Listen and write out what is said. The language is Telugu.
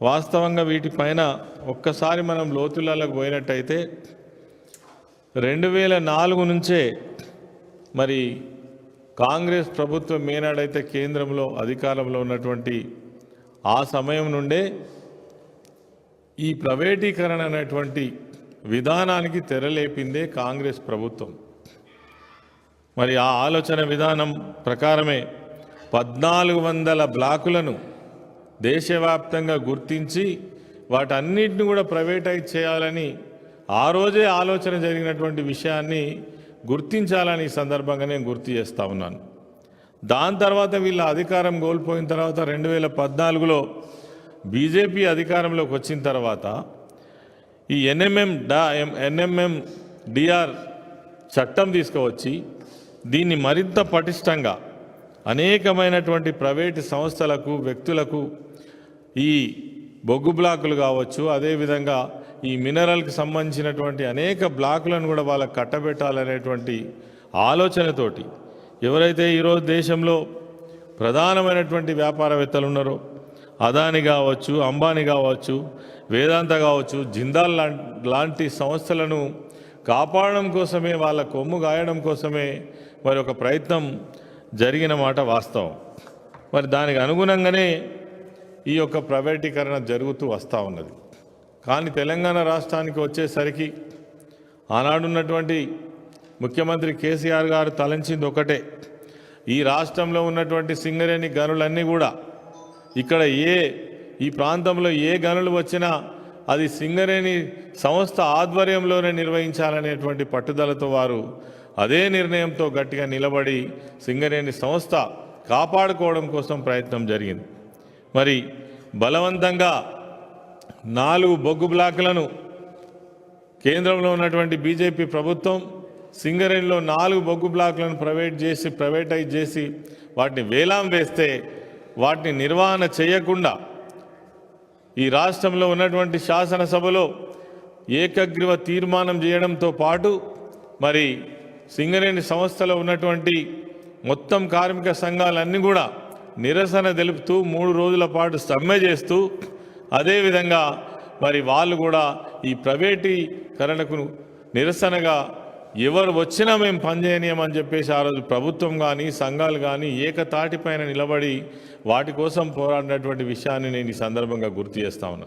వాస్తవంగా వీటిపైన ఒక్కసారి మనం లోతులలోకి పోయినట్టయితే రెండు వేల నాలుగు నుంచే మరి కాంగ్రెస్ ప్రభుత్వం ఏనాడైతే కేంద్రంలో అధికారంలో ఉన్నటువంటి ఆ సమయం నుండే ఈ ప్రైవేటీకరణ అనేటువంటి విధానానికి తెరలేపిందే కాంగ్రెస్ ప్రభుత్వం. మరి ఆ ఆలోచన విధానం ప్రకారమే పద్నాలుగు వందల బ్లాకులను దేశవ్యాప్తంగా గుర్తించి వాటన్నిటిని కూడా ప్రైవేటైజ్ చేయాలని ఆ రోజే ఆలోచన జరిగినటువంటి విషయాన్ని గుర్తించాలని ఈ సందర్భంగా నేను గుర్తు చేస్తా ఉన్నాను. దాని తర్వాత వీళ్ళ అధికారం కోల్పోయిన తర్వాత రెండు వేల పద్నాలుగులో బీజేపీ అధికారంలోకి వచ్చిన తర్వాత ఈ ఎన్ఎంఎం డా ఎన్ఎంఎం డిఆర్ చట్టం తీసుకువచ్చి దీన్ని మరింత పటిష్టంగా అనేకమైనటువంటి ప్రైవేటు సంస్థలకు వ్యక్తులకు ఈ బొగ్గు బ్లాకులు కావచ్చు అదేవిధంగా ఈ మినరల్కి సంబంధించినటువంటి అనేక బ్లాకులను కూడా వాళ్ళకు కట్టబెట్టాలనేటువంటి ఆలోచనతోటి ఎవరైతే ఈరోజు దేశంలో ప్రధానమైనటువంటి వ్యాపారవేత్తలు ఉన్నారో అదాని కావచ్చు అంబానీ కావచ్చు వేదాంత కావచ్చు జిందాల్ లాంటి సంస్థలను కాపాడడం కోసమే వాళ్ళ కొమ్ము గాయడం కోసమే మరి ఒక ప్రయత్నం జరిగిన మాట వాస్తవం. మరి దానికి అనుగుణంగానే ఈ యొక్క ప్రైవేటీకరణ జరుగుతూ వస్తూ ఉన్నది. కానీ తెలంగాణ రాష్ట్రానికి వచ్చేసరికి ఆనాడున్నటువంటి ముఖ్యమంత్రి కేసీఆర్ గారు తలంచింది ఒకటే. ఈ రాష్ట్రంలో ఉన్నటువంటి సింగరేణి గనులన్నీ కూడా ఇక్కడ ఏ ఈ ప్రాంతంలో ఏ గనులు వచ్చినా అది సింగరేణి సంస్థ ఆధ్వర్యంలోనే నిర్వహించాలనేటువంటి పట్టుదలతో వారు అదే నిర్ణయంతో గట్టిగా నిలబడి సింగరేణి సంస్థ కాపాడుకోవడం కోసం ప్రయత్నం జరిగింది. మరి బలవంతంగా నాలుగు బొగ్గు బ్లాకులను కేంద్రంలో ఉన్నటువంటి బీజేపీ ప్రభుత్వం సింగరేణిలో నాలుగు బొగ్గు బ్లాకులను ప్రైవేట్ చేసి ప్రైవేటైజ్ చేసి వాటిని వేలాం వేస్తే వాటిని నిర్వహణ చేయకుండా ఈ రాష్ట్రంలో ఉన్నటువంటి శాసనసభలో ఏకగ్రీవ తీర్మానం చేయడంతో పాటు మరి సింగరేణి సంస్థలో ఉన్నటువంటి మొత్తం కార్మిక సంఘాలన్నీ కూడా నిరసన తెలుపుతూ మూడు రోజుల పాటు సమ్మె చేస్తూ అదేవిధంగా మరి వాళ్ళు కూడా ఈ ప్రైవేటీకరణకు నిరసనగా ఎవరు వచ్చినా మేము పనిచేయనీయమని చెప్పేసి ఆ రోజు ప్రభుత్వం కానీ సంఘాలు కానీ ఏకతాటిపైన నిలబడి వాటి కోసం పోరాడినటువంటి విషయాన్ని నేను ఈ సందర్భంగా గుర్తు చేస్తా ఉన్నాను.